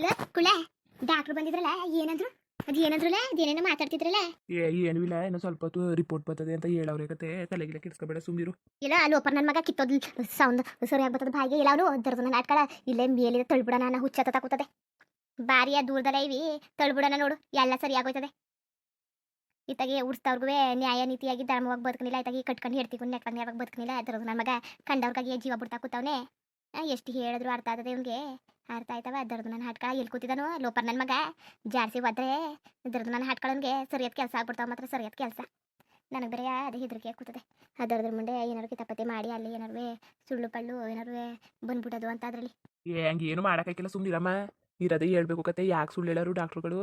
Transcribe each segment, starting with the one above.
ಇಲ್ಲ ಕುಳೆ ಡಾಕ್ಟ್ರು ಬಂದಿದ್ರಲ್ಲ ಏನಂದ್ರು? ಅದು ಏನಂದ್ರಲ್ಲ ಅದೇನೇನೋ ಮಾತಾಡ್ತಿದ್ರಲ್ಲ. ಏ ಏನೂ ಇಲ್ಲ ಏನೋ ಸ್ವಲ್ಪ ಹೊತ್ತು ರಿಪೋರ್ಟ್ ಬರ್ತದೆ ಅಂತ ಹೇಳವ್ರೆ ಕತೆ. ತಲೆಗಿಲ್ಲ ಕೆಡ್ಸ್ಕೊಬೇಡ ಸುಮ್ಮಿರು ಇಲ್ಲ ಅಲ್ಲಿ ಒಪ್ಪರ್ ನನ್ನ ಮಗ ಕಿತ್ತೋದ್ ಸೌಂಡ್ ಸರಿಯಾಗಿ ಬರ್ತದೆ ಭಾಗ್ಯ ಇಲ್ಲ ಅವನು ದರ್ದನ ನಾಟ್ಕಳ ಇಲ್ಲೇ ಮೇಲಿದೆ ತಳ್ಬಿಡ ನಾನು ಹುಚ್ಚತ ತಕೂತದೆ. ಬಾರಿಯ ದೂರದಲ್ಲ ಇವಿ. ತಳ್ಬಿಡನ ನೋಡು ಎಲ್ಲ ಸರಿಯಾಗೋಯ್ತದೆ ಇತ್ತಾಗೆ ಉಡ್ಸ್ದವ್ರಿಗೂ ನ್ಯಾಯ ನೀತಿಯಾಗಿ ಧರ್ಮವಾಗಿ ಬದುಕನಿಲ್ಲ. ಇತ್ತಾಗಿ ಕಟ್ಕೊಂಡು ಹಿಡ್ತಿಕೊಂಡು ನೆಟ್ಕೊಂಡು ಬದುಕನಿಲ್ಲ. ದರ್ದು ನನ್ನ ಮಗ ಕಂಡವ್ರಿಗಾಗಿ ಜೀವ ಬಿಡ್ತಾ ಕೂತವನೇ. ಎಷ್ಟು ಹೇಳಿದ್ರು ಅರ್ಥ ಆಗ್ತದೆ ಇವ್ನಿಗೆ. ಅರ್ಥ ಆಯ್ತವ? ದರ್ದು ನನ್ನ ಹಾಟ್ಕಳ ಎಲ್ಲಿ ಕೂತಿದ್ದಾನು ಲೋಪರ್ ನನ್ನ ಮಗ. ಜಾರ್ಸಿ ಒದ್ರೆ ದರ್ದು ನನ್ನ ಹಾಟ್ಕಳನ್ಗೆ ಸರಿಯಾದ ಕೆಲಸ ಆಗ್ಬಿಡ್ತಾವ ಮಾತ್ರ, ಸರಿಯಾದ ಕೆಲಸ. ನನಗೆ ಬೇರೆ ಅದು ಹೆದರಿಕೆ ಕೂತದೆ ಅದರದ್ರ ಮುಂದೆ ಏನಾರು ಕಿತಾಪತಿ ಮಾಡಿ, ಅಲ್ಲಿ ಏನಾರು ಸುಳ್ಳು ಪಳ್ಳು ಏನಾರು ಬಂದ್ಬಿಟ್ಟದು ಅಂತ ಅದರಲ್ಲಿ ಏ, ಹಂಗೆ ಏನು ಮಾಡೋಕ್ಕಾಗಿಲ್ಲ ಸುಮ್ಮನಿರಮ್ಮ ಇರೋದೇ ಹೇಳ್ಬೇಕು ಕತೆ. ಯಾಕೆ ಸುಳ್ಳು ಹೇಳೋರು ಡಾಕ್ಟ್ರುಗಳು?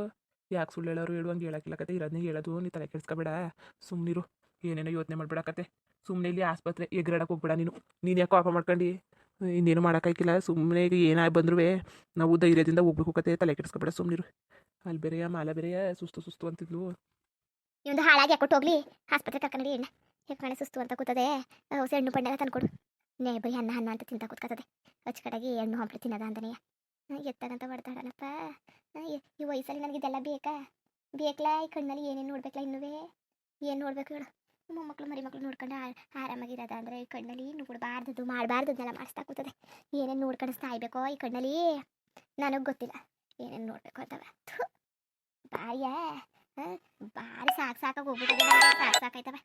ಯಾಕೆ ಸುಳ್ಳು ಹೇಳೋರು ಹೇಳು, ಹಂಗೆ ಹೇಳಕ್ಕಿಲ್ಲ ಕತೆ. ಇರೋದನ್ನೇ ಹೇಳೋದು, ನೀ ತಲೆ ಕೆಡಿಸ್ಕೊಬೇಡ. ಸುಮ್ಮನಿರು ಏನೇನೋ ಯೋಚನೆ ಮಾಡ್ಬೇಡ ಕತೆ. ಸುಮ್ಮನೆ ಇಲ್ಲಿ ಆಸ್ಪತ್ರೆ ಎಗ್ರಾಡಕ್ಕೆ ಹೋಗ್ಬೇಡ ನೀನು. ನೀನು ಯಾಕೆ ಕಾಪ ಮಾಡ್ಕೊಂಡು? ಇನ್ನೇನು ಮಾಡೋಕ್ಕಾಗಿಲ್ಲ ಸುಮ್ಮನೆ ಈಗ ಏನಾಗಿ ಬಂದ್ರೂ ನಾವು ಧೈರ್ಯದಿಂದ ಹೋಗ್ಬೇಕು ಕತೆ ತಲೆ ಕೆಡಿಸ್ಕೊಬೇಡ ಸುಮ್ಮನಿರು ಅಲ್ಲಿ ಬೇರೆಯ ಮಾಲ ಬೇರೆಯ ಸುಸ್ತು ಸುಸ್ತು ಅಂತಿದ್ಲು. ಈ ಹಾಳಾಗಿ ಹಾಕೊಟ್ಟು ಹೋಗ್ಲಿ. ಆಸ್ಪತ್ರೆ ಕರ್ಕೊಂಡು ಎಣ್ಣೆ ಹೆಕ್ಕಣೆ ಸುಸ್ತು ಅಂತ ಕೂತದೆ. ಹೊಸ ಹಣ್ಣು ಪಣ್ಣೆಲ್ಲ ತಂದ್ಕೊಡು. ನೇ ಬೈ ಅನ್ನ ಅನ್ನ ಅಂತ ತಿಂತ ಕೂತ್ಕತ್ತದೆ ಅಚ್ಚಕಡೆಗೆ ಹಣ್ಣು ಹಂಪ್ಲಿ ತಿನ್ನದ ಅಂದನೆಯ. ಎತ್ತಾಗಂತ ಹೊಡ್ದಾಡನಪ್ಪ ಈ ವಯಸ್ಸಲ್ಲಿ ನನಗೆ ಇದೆಲ್ಲ ಬೇಕಾ. ಬೇಕಲ್ಲ ಈ ಕಣ್ಣಲ್ಲಿ ಏನೇನು ನೋಡ್ಬೇಕಲ್ಲ ಇನ್ನುವೇ? ಏನು ನೋಡ್ಬೇಕು ಹೇಳು. ಮೊಮ್ಮಕ್ಳು ಮರಿ ಮಕ್ಕಳು ನೋಡ್ಕೊಂಡು ಆರಾಮಾಗಿರೋದ ಅಂದರೆ ಈ ಕಣ್ಣಲ್ಲಿ ನೋಡಬಾರ್ದದು ಮಾಡಬಾರ್ದು ಅದನ್ನೆಲ್ಲ ಮಾಡಿಸ್ತಾ ಕೂತದೆ ಏನೇನು ನೋಡ್ಕೊಂಡು ಸಾಯ್ಬೇಕೋ ಈ ಕಣ್ಣಲ್ಲಿ? ನನಗೆ ಗೊತ್ತಿಲ್ಲ. ಏನೇನು ನೋಡಬೇಕು ಅಂತವ ಬಾರಿಯಾ ಬಾರಿ ಸಾಕು ಸಾಕಾಗಿ ಹೋಗ್ಬಿಟ್ಟಿದೆ ಸಾಕು ಸಾಕಾಯ್ತವ.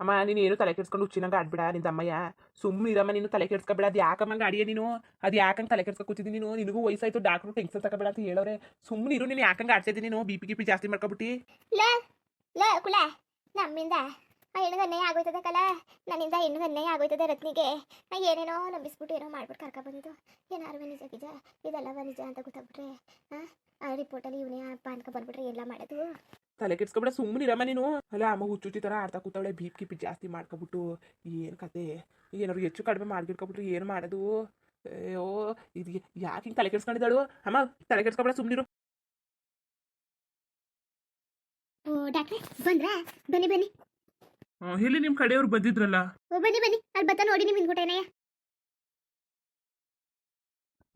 ಅಮ್ಮ ನೀನು ಏನು ತಲೆ ಕೆಡ್ಸ್ಕೊಂಡು ಹುಚ್ಚಿನಂಗೆ ಆಡ್ಬಿಡ ನಿನ್ನ ಅಮ್ಮಯ್ಯ ಸುಮ್ಮನೆ ಇರಮ್ಮ ನೀನು ತಲೆ ಕೆಡ್ಸ್ಕೊಬೇಡ. ಅದು ಯಾಕಮ್ಮಂಗ ಅಡಿಯ ನೀನು? ಅದು ಯಾಕಂಗೆ ತಲೆ ಕೆಡ್ಸ್ಕೊ ಕೂತಿದ್ದೀನಿ ನೀನು? ನಿನಗೂ ವಯಸ್ಸಾಯ್ತು ಡಾಕ್ಟ್ರು ಟೆನ್ಷನ್ ತಗೋಬೇಡ ಅಂತ ಹೇಳೋರೆ ಸುಮ್ಮನೆ ಇರು ನೀನು ಯಾಕಂಗೆ ಆಡ್ತಿದ್ದೀನಿ ನೀನು? ಬಿ ಪಿ ಗಿಪಿ ಜಾಸ್ತಿ ಮಾಡ್ಕೊಬಿಟ್ಟು. ಲ ಲ ಕುಲ. ನಮ್ಮಿಂದ. ಆ ಅನ್ಯಾಯ ಆಗೋಯ್ತದೆ ಕಲ. ನನ್ನಿಂದ ಹೆಣ್ಣುಗನ್ನೆ ಆಗೋಯ್ತದೆ ರತ್ನಿಗೆ. ನಾ ಏನೇನೋ ನಂಬಿಸ್ಬಿಟ್ಟು ಏನೋ ಮಾಡ್ಬಿಟ್ಟು ಕರ್ಕ ಬಂದಿದ್ದು. ಏನಾರು ನಿಜ ನಿಜ ಇದೆಲ್ಲವ ನಿಜ ಅಂತ ಗೊತ್ತಾಗ್ಬಿಟ್ರೆ, ಆ? ರಿಪೋರ್ಟಲ್ಲಿ ಇವನೇ ಅಪ್ಪ ಅನ್ಕೊ ಬಂದ್ಬಿಟ್ರೆ ಎಲ್ಲ ಮಾಡೋದು? ತಲೆ ಕೆಡ್ಸ್ಕೊಬಿಡ ಸುಮ್ಮನೆ ಇರಮ್ಮ ನೀನು. ಅಲ್ಲ, ಅಮ್ಮ ಹುಚ್ಚುಚ್ಚಿ ಥರ ಆಡ್ತಾ ಕೂತವಳೆ ಬೀಪ್ ಕಿಪಿ ಜಾಸ್ತಿ ಮಾಡ್ಕೊಬಿಟ್ಟು. ಏನು ಕತೆ? ಏನಾದ್ರು ಹೆಚ್ಚು ಕಡಿಮೆ ಮಾಡ್ಬಿಟ್ಕೊಬಿಟ್ರೆ ಏನು ಮಾಡೋದು? ಅಯ್ಯೋ, ಇದು ಯಾಕೆ ಹಿಂಗೆ ತಲೆ ಕೆಡ್ಸ್ಕೊಂಡಿದ್ದಾಳು? ಅಮ್ಮ, ತಲೆ ಕೆಡ್ಸ್ಕೊಬೇಡ ಸುಮ್ಮನಿರು ಡಾಕ್ಟ್ರೆ ಬಂದ್ರಾ? ಬನ್ನಿ ಬನ್ನಿ. ಇಲ್ಲಿ ನಿಮ್ಮ ಕಡೆಯವ್ರು ಬಂದಿದ್ರಲ್ಲ? ಓ ಬನ್ನಿ ಬನ್ನಿ. ಅಲ್ಲಿ ಬತ್ತ ನೋಡಿ ನಿಮ್ಮ ಹಿಂದ್ಗುಟೇನಯ್ಯ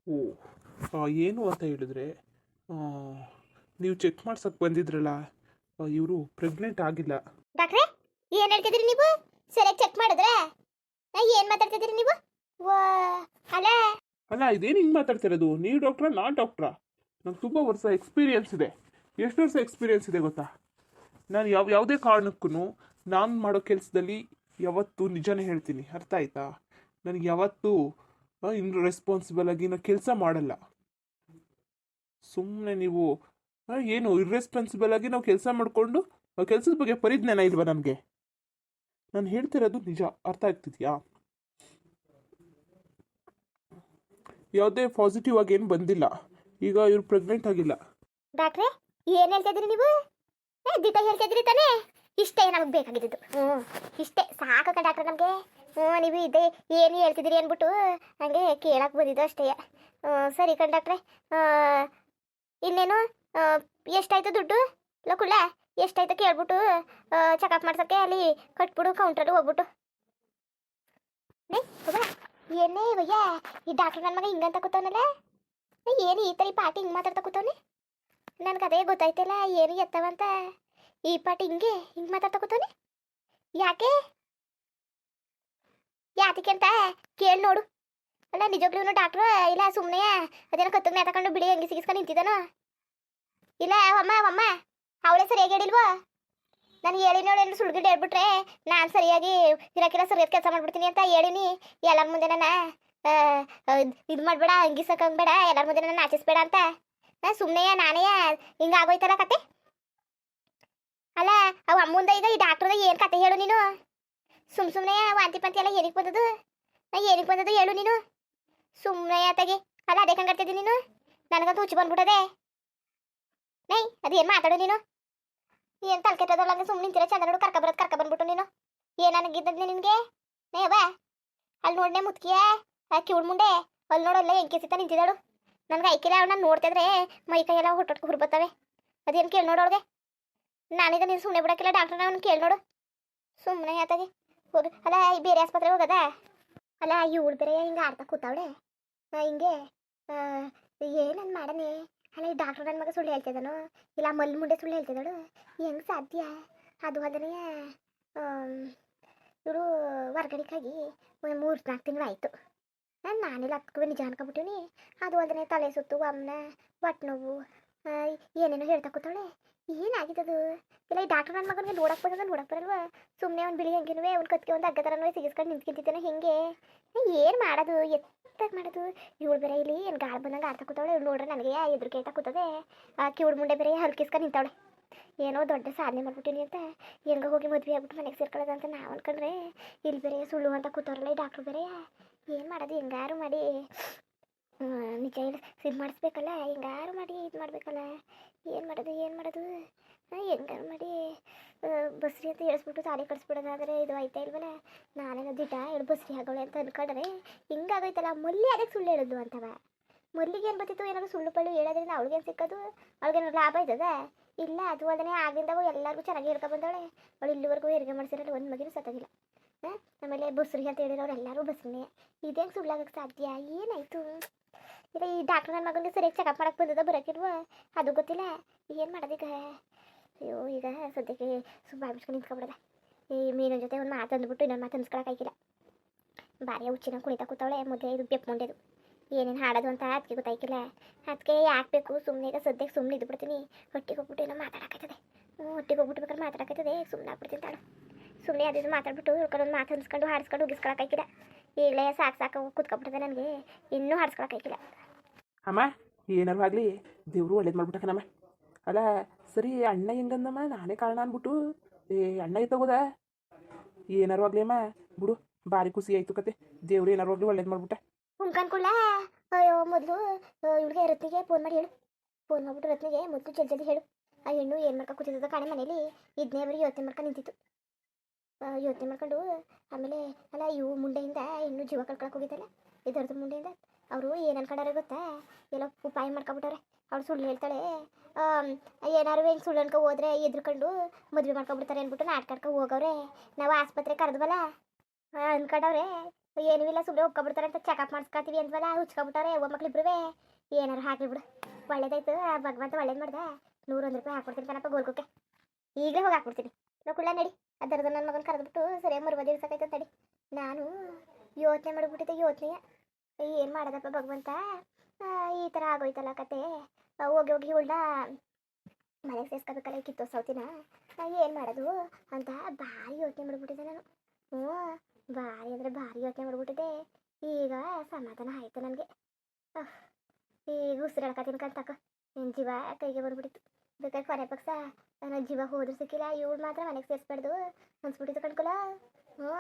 ಓ ಆ, ಏನು ಅಂತ ಹೇಳಿದ್ರೆ ಆ, ನೀವು ಚೆಕ್ ಮಾಡ್ಸಕ್ಕೆ ಬಂದಿದ್ರಲ್ಲ ಇವರು ಪ್ರೆಗ್ನೆಂಟ್ ಆಗಿಲ್ಲ. ಡಾಕ್ಟ್ರೆ ಏನು ಹೇಳ್ತಿದ್ರಿ ನೀವು? ಸರಿಯಾಗಿ ಚೆಕ್ ಮಾಡಿದ್ರೆ? ಏನು ಮಾತಾಡ್ತಿದ್ರಿ ನೀವು? ವಾ ಅಲ್ಲ. ಅಲ್ಲ ಇದೇನು ಹಿಂಗೆ ಮಾತಾಡ್ತಿರೋದು? ನೀವು ಡಾಕ್ಟ್ರಾ ನಾ ಡಾಕ್ಟ್ರಾ? ನಂಗೆ ತುಂಬ ವರ್ಷ ಎಕ್ಸ್ಪೀರಿಯನ್ಸ್ ಇದೆ. ಎಷ್ಟು ವರ್ಷ ಎಕ್ಸ್ಪೀರಿಯನ್ಸ್ ಇದೆ ಗೊತ್ತಾ? ನಾನು ಯಾವ ಯಾವುದೇ ಕಾರಣಕ್ಕೂ ನಾನು ಮಾಡೋ ಕೆಲಸದಲ್ಲಿ ಯಾವತ್ತೂ ನಿಜನೇ ಹೇಳ್ತೀನಿ. ಅರ್ಥ ಆಯ್ತಾ? ನನಗೆ ಯಾವತ್ತೂ ಇನ್ನು ರೆಸ್ಪಾನ್ಸಿಬಲ್ ಆಗಿ ನಾನು ಕೆಲಸ ಮಾಡಲ್ಲ. ಸುಮ್ಮನೆ ನೀವು ಏನು ಇರ್ರೆಸ್ಪಾನ್ಸಿಬಲ್ ಆಗಿ ನಾವು ಕೆಲಸ ಮಾಡಿಕೊಂಡು ಕೆಲಸದ ಬಗ್ಗೆ ಪರಿಜ್ಞಾನ ಇಲ್ವಾ ನನಗೆ ನಾನು ಹೇಳ್ತಿರೋದು ನಿಜ. ಅರ್ಥ ಆಗ್ತಿದ್ಯಾ? ಯಾವುದೇ ಪಾಸಿಟಿವ್ ಆಗಿ ಏನು ಬಂದಿಲ್ಲ. ಈಗ ಇವ್ರು ಪ್ರೆಗ್ನೆಂಟ್ ಆಗಿಲ್ಲ. ಡಾಕ್ಟ್ರೆ, ಏನು ಹೇಳ್ತಾ ನೀವು? ಏ ಹೇಳ್ತಿದ್ರಿ ತಾನೇ? ಇಷ್ಟೇ ನಮಗೆ ಬೇಕಾಗಿದ್ದು ಹ್ಞೂ ಇಷ್ಟೇ. ಸಾಕು ಡಾಕ್ಟ್ರೆ ನಮಗೆ. ಹ್ಞೂ ನೀವು ಇದೆ ಏನು ಹೇಳ್ತಿದ್ದೀರಿ ಅಂದ್ಬಿಟ್ಟು ಹಂಗೆ ಕೇಳಕ್ಕೆ ಬಂದಿದ್ದು ಅಷ್ಟೇ. ಹ್ಞೂ ಸರಿ ಕಂಡಾಕ್ಟ್ರೆ ಇನ್ನೇನು? ಎಷ್ಟಾಯ್ತು ದುಡ್ಡು? ಲಕುಳ ಎಷ್ಟಾಯ್ತು ಕೇಳ್ಬಿಟ್ಟು ಚೆಕಪ್ ಮಾಡ್ಸೋಕ್ಕೆ ಅಲ್ಲಿ ಕಟ್ಬಿಡು ಕೌಂಟ್ರಲ್ಲಿ ಹೋಗ್ಬಿಟ್ಟು. ಏನೇ ಇವಯ್ಯ ಈ ಡಾಕ್ಟ್ರ್ ನನ್ನ ಮಗ ಹಿಂಗಂತ ಕೂತವನಲ್ಲ? ಏನು ಈ ಥರ ಪಾಟಿ ಹಿಂಗೆ ಮಾತಾಡ್ತಾ ಕೂತವನೆ ನನ್ಗೆ ಅದೇ ಗೊತ್ತಾಯ್ತಲ್ಲ ಏನು ಎತ್ತವಂತ ಈ ಪಾಟಿ ಹಿಂಗೆ ಹಿಂಗೆ ಮಾತಾಡ್ತಾ ಕೂತವನೆ ಯಾಕೆ? ಯಾತಕ್ಕೆ ಅಂತ ಕೇಳಿ ನೋಡು. ಅಲ್ಲ ನಿಜವಾಗ್ಲೂ ಡಾಕ್ಟ್ರು ಇಲ್ಲ ಸುಮ್ಮನೆ ಅದೇನೋ ಕತ್ತು ಮೇಲೆ ತಗೊಂಡು ಬಿಡಿ ಹಂಗೆ ಸಿಗಿಸ್ಕೊಂಡು ನಿಂತಿದ್ದಾನೋ? ಇಲ್ಲ, ಅಮ್ಮ ಅಮ್ಮ, ಅವಳೇ ಸರಿಯಾಗಿ ಹೇಳಿಲ್ವೋ? ನಾನು ಹೇಳಿನ ನೋಡಿ ಸುಳ್ಗಿಡ್ ಹೇಳ್ಬಿಟ್ರೆ ನಾನು ಸರಿಯಾಗಿ ಇರಕ್ಕಿಲ್ಲ ಸರಿಯಾದ ಕೆಲಸ ಮಾಡ್ಬಿಡ್ತೀನಿ ಅಂತ ಹೇಳಿನಿ. ಎಲ್ಲರ ಮುಂದೆ ನಾನು ಇದು ಮಾಡಬೇಡ ಅಂಗಿಸಕ್ಕಂಬೇಡ ಎಲ್ಲರ ಮುಂದೆ ನಾನು ಆಚಿಸ್ಬೇಡ ಅಂತ. ನಾ ಸುಮ್ಮನೆ ನಾನೇ ಹಿಂಗ ಆಗೋಯ್ತಲ್ಲ ಕತೆ? ಅಲ್ಲ, ಅವ ಅಮ್ಮಂದ ಈಗ ಈ ಡಾಕ್ಟ್ರದ ಏನು ಕತೆ ಹೇಳು ನೀನು? ಸುಮ್ ಸುಮ್ಮನೆ ವಾಂತಿ ಪಂತಿ ಎಲ್ಲ ಏನಕ್ಕೆ ಬಂದದು ನಾ ಏನಕ್ಕೆ ಬಂದದು ಹೇಳು ನೀನು? ಸುಮ್ಮನೆ ಆತಾಗಿ ಅಲ್ಲ, ಅದೇ ಕಂಗಾಡ್ತಿದ್ದಿ ನೀನು? ನನಗಂತೂ ಹುಚ್ಚು ಬಂದ್ಬಿಟ್ಟದೆ. ನೈ ಅದೇನು ಮಾತಾಡು ನೀನು? ಏನು ತಲೆ ಕೆಟ್ಟದಲ್ಲ ಸುಮ್ಮನೆ ನಿಂತಿರ? ಚಂದ ನೋಡು, ಕರ್ಕ ಬರೋದು ಕರ್ಕ ಬಂದ್ಬಿಟ್ಟು ನೀನು. ಏನು ನನಗಿದ್ದದ್ದು ನಿನಗೆ? ನೇ ಅವ ಅಲ್ಲಿ ನೋಡ್ನೆ ಮುತ್ಕಿಯ? ಕಿವುಡ್ ಮುಂಡೆ ಅಲ್ಲಿ ನೋಡಲ್ಲ ಹೆಂಗೆ ಸಿತ್ತ ನಿಂತಿದ್ದಾಳು ನನ್ಗೆ ಐಕಿಲ್ಲ ಅವಳನ್ನ ನೋಡ್ತಿದ್ರೆ ಮೈ ಕೈ ಎಲ್ಲ ಹುಟ್ಟೊಟ್ಕೆ ಹುರ್ಬತ್ತವೆ. ಅದೇನು ಕೇಳಿ ನೋಡೋಳ್ಗೆ ನಾನೀಗ ನೀನು ಸುಮ್ಮನೆ ಬಿಡೋಕ್ಕಿಲ್ಲ ಡಾಕ್ಟರ್ ಅವ್ನು ಕೇಳಿ ನೋಡು. ಸುಮ್ಮನೆ ಆತಾಗಿ. ಹೋಗಿ, ಅಲ್ಲ, ಈ ಬೇರೆ ಆಸ್ಪತ್ರೆಗೆ ಹೋಗದ? ಅಲ್ಲ, ಈ ಬೇರೆ ಹಿಂಗೆ ಆಡ್ತಾ ಕೂತಾವಳೆ. ಹಿಂಗೆ ಏನನ್ ಮಾಡನೆ. ಅಲ್ಲ, ಈ ಡಾಕ್ಟರ್ ನನ್ನ ಮಗ ಸುಳ್ಳು ಹೇಳ್ತಿದ್ದಾನು ಇಲ್ಲ, ಮಲ್ ಮುಂಡೆ ಸುಳ್ಳು ಹೇಳ್ತಿದ್ದಾಳು ಹೆಂಗೆ ಸಾಧ್ಯ? ಅದು ಅದನ್ನೇ ಇವರು ವರ್ಗಣಿಕಾಗಿ ಮೂರು ನಾಲ್ಕು ತಿಂಗಳು ಆಯಿತು ನಾನು ನಾನೆಲ್ಲ ಹತ್ಕೊ ನಿಜ ಅನ್ಕೊಬಿಟ್ಟಿನಿ ಅದು ಅದನ್ನೇ ತಲೆ ಸುತ್ತು ಅಮ್ಮನ ಹೊಟ್ಟೆ ನೋವು. ಏನೇನೋ ಹೇಳ್ತಾ ಕೂತಾಳೆ. ಏನಾಗಿದ್ದದು ಇಲ್ಲ, ಈ ಡಾಕ್ಟರ್ ನನ್ನ ಮಗನಿಗೆ ನೋಡಕ್ಕೆ ಬರೋದ ನೋಡಕ್ಕೆ ಬರಲ್ವಾ? ಸುಮ್ಮನೆ ಅವ್ನು ಬಿಳಿ ಹಂಗಿನವೇ ಅವ್ನು ಕತ್ತಿಗೆ ಒಂದು ಅಗ್ಗ ಥರನೂ ಸಿಗಿಸ್ಕೊಂಡು ನಿಂತ್ಕಿಂತಿದ್ದಾನೆ ಹೆಂಗೆ? ಏನು ಮಾಡೋದು? ಎತ್ತಾಗ ಮಾಡೋದು? ಇವಳು ಬೇರೆ ಇಲ್ಲಿ ಏನು ಗಾಳ ಬಂದಂಗೆ ಆಡ್ತಾ ಕೂತಾಳೆ. ಇವ್ಳು ನೋಡ್ರೆ ನನಗೆ ಎದುರು ಕೇಳ್ತಾ ಕೂತದೆ. ಆ, ಕಿವುಡು ಮುಂಡೆ ಬೇರೆ ಹಲ್ಕಿಸ್ಕೊಂಡು ನಿಂತಾವಳೆ ಏನೋ ದೊಡ್ಡ ಸಾಧನೆ ಮಾಡ್ಬಿಟ್ಟಿನಿ ಅಂತ. ಹೆಂಗ ಹೋಗಿ ಮದುವೆ ಆಗ್ಬಿಟ್ಟು ಮನೆಗೆ ಸೇರ್ಕೊಳ್ಳೋದು ಅಂತ ನಾವು ಅನ್ಕೊಂಡ್ರೆ, ಇಲ್ಲಿ ಬೇರೆ ಸುಳ್ಳು ಅಂತ ಕೂತವ್ರಲ್ಲ ಈ ಡಾಕ್ಟ್ರು ಬೇರೆ. ಏನು ಮಾಡೋದು, ಹೆಂಗಾರು ಮಾಡಿ. ನಿಜ ಇದು ಮಾಡಿಸ್ಬೇಕಲ್ಲ, ಹೆಂಗಾರು ಮಾಡಿ ಇದು ಮಾಡಬೇಕಲ್ಲ. ಏನು ಮಾಡೋದು ಏನು ಮಾಡೋದು? ಹೆಂಗಾರು ಮಾಡಿ. ಬಸ್ರಿ ಅಂತ ಹೇಳಿಸ್ಬಿಟ್ಟು ತಾಳಿ ಕಳಿಸ್ಬಿಡೋದಾದ್ರೆ ಇದು ಆಯ್ತಾ ಇಲ್ವಲ್ಲ? ನಾನೇನೋ ದಿಟ ಹೇಳಿ ಬಸ್ರಿ ಆಗೋಳೆ ಅಂತ ಅನ್ಕೊಂಡ್ರೆ ಹಿಂಗಾಗೈತಲ್ಲ ಮೊಲ್ಲಿ ಅದಕ್ಕೆ ಸುಳ್ಳು ಹೇಳೋದು ಅಂತವ. ಮೊಲ್ಲಿಗೆ ಏನು ಬರ್ತಿತ್ತು ಏನಾದ್ರು ಸುಳ್ಳು ಪಳ್ಳು ಹೇಳೋದ್ರಿಂದ ಅವಳಿಗೇನು ಸಿಕ್ಕೋದು? ಅವಳಿಗೇನು ಲಾಭ ಇದ್ದದ? ಇಲ್ಲ, ಅದು ಅದನ್ನೇ ಆಗಿಂದವು ಎಲ್ಲರಿಗೂ ಚೆನ್ನಾಗಿ ಹೇಳ್ಕೊ ಬಂದವಳೆ ಅವಳು ಇಲ್ಲಿವರೆಗೂ ಹೆರಿಗೆ ಮಾಡಿಸಿರಲ್ಲ ಒಂದು ಮಗಿನೂ ಸತ್ತಾಗಿಲ್ಲ. ಹಾಂ, ಆಮೇಲೆ ಬಸ್ರಿ ಅಂತ ಹೇಳಿರೋರು ಎಲ್ಲರೂ ಬಸ್ರಿನೇ. ಇದೇನು ಸುಳ್ಳಾಗಕ್ಕೆ ಸಾಧ್ಯ? ಏನಾಯಿತು? ಇಲ್ಲ, ಈ ಡಾಕ್ಟರ್ ನನ್ನ ಮಗನಿಗೆ ಸರಿಯಾಗಿ ಚೆಕಪ್ ಮಾಡಕ್ಕೆ ಬಂದದ ಬರೋಕಿಲ್ವ? ಅದು ಗೊತ್ತಿಲ್ಲ. ಏನು ಮಾಡೋದೀಗ? ಅಯ್ಯೋ, ಈಗ ಸದ್ಯಕ್ಕೆ ಸುಮ್ಮ ಬಿಡ್ಸ್ಕೊಂಡು ನಿಂತ್ಕೊಬಿಡಲ್ಲ ಈ ಮೀನಿನ ಜೊತೆ ಒಂದು ಮಾತು ಅಂದ್ಬಿಟ್ಟು ಇನ್ನೊಂದು ಮಾತು ಅನ್ಸ್ಕೊಳಕ್ಕಾಗಿಲ್ಲ ಭಾರಿ ಹುಚ್ಚಿನ ಕುಣಿತಾ ಕೂತಾವಳೆ ಮೊದಲೇ ಇದು ಬೆಪ್ಪು ಮುಂಡೆದು. ಏನೇನು ಹಾಡೋದು ಅಂತ ಅದಕ್ಕೆ ಗೊತ್ತಾಯ್ಕಿಲ್ಲ. ಅದಕ್ಕೆ ಯಾಕೆ ಬೇಕು? ಸುಮ್ಮನೆ ಈಗ ಸದ್ಯಕ್ಕೆ ಸುಮ್ಮನೆ ಇದ್ಬಿಡ್ತೀನಿ. ಹೊಟ್ಟಿಗೆ ಹೋಗ್ಬಿಟ್ಟು ಏನೋ ಮಾತಾಡಕತ್ತದೆ. ಹ್ಞೂ, ಹೊಟ್ಟಿಗೆ ಹೋಗ್ಬಿಟ್ಟು ಬೇಕಾದ್ರೆ ಮಾತಾಡಕತ್ತದೆ. ಸುಮ್ಮನೆ ಆಗ್ಬಿಡ್ತೀನಿ ತಾಳು. ಸುಮ್ಮನೆ ಅದು ಮಾತಾಡ್ಬಿಟ್ಟು ಒಂದು ಮಾತು ಅನ್ಸ್ಕೊಂಡು ಹಾಡಿಸ್ಕೊಂಡು ಉಗಿಸ್ಕೊಳಕ್ಕಾಗಿಲ್ಲ ಈಗಲೇ ಸಾಕು ಸಾಕು ಕುತ್ಕೊಬಿಡ್ತದೆ ನನಗೆ. ಇನ್ನೂ ಹಾಡಿಸ್ಕೊಳಕ್ಕಾಗಿಲ್ಲ ಅಮ್ಮ ಏನಾರು ಆಗಲಿ? ದೇವರು ಒಳ್ಳೇದು ಮಾಡ್ಬಿಟ್ಟಕ್ಕನಮ್ಮ ಅಲ್ಲ, ಸರಿ, ಅಣ್ಣ ಹೆಂಗಂದಮ್ಮ? ನಾನೇ ಕಾರಣ ಅಂದ್ಬಿಟ್ಟು ಏ, ಅಣ್ಣ ಎತ್ತಗೋದ ಏನಾರು ಆಗಲಿ ಅಮ್ಮ? ಬಿಡು ಭಾರಿ ಖುಷಿ ಆಯ್ತು ಕತೆ. ದೇವ್ರು ಏನಾರು ಆಗಲಿ ಒಳ್ಳೇದು ಮಾಡ್ಬಿಟ್ಟ. ಹುಂಕನ್ಕೊಳ್ಳ ಅಯ್ಯೋ, ಮೊದಲು ಇವಳಿಗೆ ರತ್ನಿಗೆ ಫೋನ್ ಮಾಡಿ ಹೇಳು. ಫೋನ್ ಮಾಡ್ಬಿಟ್ಟು ರತ್ನಿಗೆ, ಮೊದಲು ಜಲ್ದಿ ಜಲ್ದಿ ಹೇಳು. ಆ ಹೆಣ್ಣು ಏನು ಮಾಡ್ಕೊ ಕೂತಿದ್ದದ ಕಾಣೆ ಮನೇಲಿ? ಇದನ್ನೇ ಬರೀ ಯೋಚನೆ ಮಾಡ್ಕೊಂಡು ನಿಂತಿತ್ತು. ಯೋಚನೆ ಮಾಡ್ಕೊಂಡು, ಆಮೇಲೆ, ಅಲ್ಲ, ಇವು ಮುಂಡೆಯಿಂದ ಹೆಣ್ಣು ಜೀವ ಕಳ್ಕೊಳಕ್ಕೆ ಹೋಗಿದ್ದಲ್ಲ? ಇದರದ್ದು ಮುಂಡೆಯಿಂದ? ಅವರು ಏನು ಅನ್ಕೊಂಡಾರೆ ಗೊತ್ತಾ? ಎಲ್ಲ ಉಪಾಯ ಮಾಡ್ಕೊಬಿಟ್ಟವ್ರೆ. ಅವ್ರು ಸುಳ್ಳು ಹೇಳ್ತಾಳೆ. ಏನಾರು ಹೆಂಗೆ ಸುಳ್ಳು ಅನ್ಕೊ ಹೋದ್ರೆ ಎದ್ರುಕೊಂಡು ಮದುವೆ ಮಾಡ್ಕೊಬಿಡ್ತಾರೆ ಅಂದ್ಬಿಟ್ಟು ನಾಟ್ಕಾಡ್ಕೊ ಹೋಗವ್ರೆ. ನಾವು ಆಸ್ಪತ್ರೆ ಕರೆದ್ವಲ್ಲ ಅನ್ಕೊಂಡವ್ರೆ ಏನೂ ಇಲ್ಲ ಸುಮ್ಮನೆ ಒಪ್ಕೊಬಿಡ್ತಾರೆ ಅಂತ ಚೆಕಪ್ ಮಾಡಿಸ್ಕೊತೀವಿ ಅಂದ್ವಲ್ಲ, ಹುಚ್ಕೊಬಿಟ್ಟವ್ರೆ ಒಬ್ಬ ಮಕ್ಳಿಬ್ರುವೆ ಏನಾರು ಹಾಕಿ ಬಿಡು. ಒಳ್ಳೇದಾಯ್ತು ಭಗವಂತ ಒಳ್ಳೇದು ಮಾಡ್ದೆ. ನೂರೊಂದು ರೂಪಾಯಿ ಹಾಕ್ಕೊಡ್ತೀನಿ ಕಣಪ್ಪ ಗೋಲ್ಕಕ್ಕೆ. ಈಗಲೇ ಹೋಗಿ ಹಾಕ್ಬಿಡ್ತೀನಿ. ಕುಳ್ಳ ನಡಿ. ಅದರದ ನನ್ನ ಮಗನ ಕರೆದ್ಬಿಟ್ಟು ಸರಿಯಾಗಿ ಮರುವ ದಿವ್ಸಕ್ಕೈತೆ ತಡಿ ನಾನು ಯೋಚನೆ ಮಾಡಿಬಿಟ್ಟಿದ್ದೆ, ಯೋಚನೆಯ. ಏನು ಮಾಡೋದಪ್ಪ ಭಗವಂತ? ಈ ಥರ ಆಗೋಯ್ತಲ್ಲ ಕತೆ. ಹೋಗಿ ಹೋಗಿ ಉಳ್ಳ ಮನೆಗೆ ಸೇರ್ಸ್ಕೋಬೇಕಲ್ಲ ಕಿತ್ತೋ ಸೌತಿನ. ಏನು ಮಾಡೋದು ಅಂತ ಭಾರಿ ಯೋಚನೆ ಮಾಡಿಬಿಟ್ಟಿದ್ದೆ ನಾನು. ಹ್ಞೂ ಭಾರಿ ಅಂದರೆ ಭಾರಿ ಯೋಚನೆ ಮಾಡ್ಬಿಟ್ಟಿದ್ದೆ. ಈಗ ಸಮಾಧಾನ ಆಯಿತು ನನಗೆ. ಈಗ ಉಸಿರಾಡ್ಕತೀನಿ ಕಣ್ತಕ ನನ್ನ ಜೀವ ಕೈಗೆ ಬರ್ಬಿಟ್ಟಿತ್ತು ಬೇಕಾದ್ರೆ ಕೊನೆ ಪಕ್ಷ ನನ್ನ ಜೀವ ಹೋದ್ರೂ ಸಿಕ್ಕಿಲ್ಲ, ಇವಳು ಮಾತ್ರ ಮನೆಗೆ ಸೇರಿಸ್ಬಾರ್ದು ಅನ್ಸ್ಬಿಟ್ಟಿತ್ತು ಕಣ್ಕೊಲ ಹ್ಞೂ,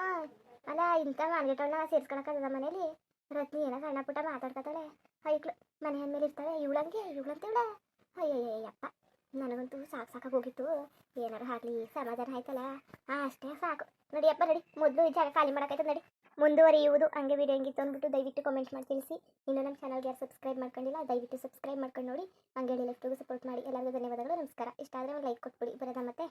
ಅಲ್ಲ ಇಂಥ ಮಾನ್ಗೆಟವನ್ನ ಸೇರಿಸ್ಕೊಳಕ್ಕದ ಮನೇಲಿ. ರತ್ನಿ ಏನೋ ಸಣ್ಣ ಪುಟ್ಟ ಮಾತಾಡ್ಕತ್ತಾಳೆ. ಐಕ್ಳು ಮನೆ ಅಂದಮೇಲೆ ಇರ್ತಾಳೆ. ಇವಳಂಗೆ ಇವಳಂತೇವಳ ಅಯ್ಯಯ್ಯಪ್ಪ ನನಗಂತೂ ಸಾಕು ಸಾಕಾಗಿ ಹೋಗಿತ್ತು ಏನಾರು ಆಗಲಿ, ಸಮಾಧಾನ ಆಯ್ತಲ್ಲ? ಅಷ್ಟೇ ಸಾಕು. ನಡಿಯಪ್ಪ ನಡಿ. ಮೊದಲು ಈ ಜಾಗ ಖಾಲಿ ಮಾಡೋಕ್ಕಾಯ್ತದೆ ನಡಿ. ಮುಂದುವರಿಯುವುದು, ಹಂಗೆ ವಿಡಿಯೋ ಹಂಗಿತ್ತು ಅಂದ್ಬಿಟ್ಟು ದಯವಿಟ್ಟು ಕಮೆಂಟ್ ಮಾಡಿ ತಿಳಿಸಿ. ಇನ್ನೂ ನಮ್ಮ ಚಾನಲ್ಗೆ ಯಾರು ಸಬ್ಸ್ಕ್ರೈಬ್ ಮಾಡ್ಕೊಂಡಿಲ್ಲ, ದಯವಿಟ್ಟು ಸಬ್ಸ್ಕ್ರೈಬ್ ಮಾಡ್ಕೊಂಡು ನೋಡಿ. ಹಂಗೆ ಹೇಳಿ ಸಪೋರ್ಟ್ ಮಾಡಿ. ಎಲ್ಲರಿಗೂ ಧನ್ಯವಾದಗಳು, ನಮಸ್ಕಾರ. ಇಷ್ಟ ಆದರೆ ಒಂದು ಲೈಕ್ ಕೊಟ್ಬಿಡಿ. ಬರೋದಾ ಮತ್ತೆ.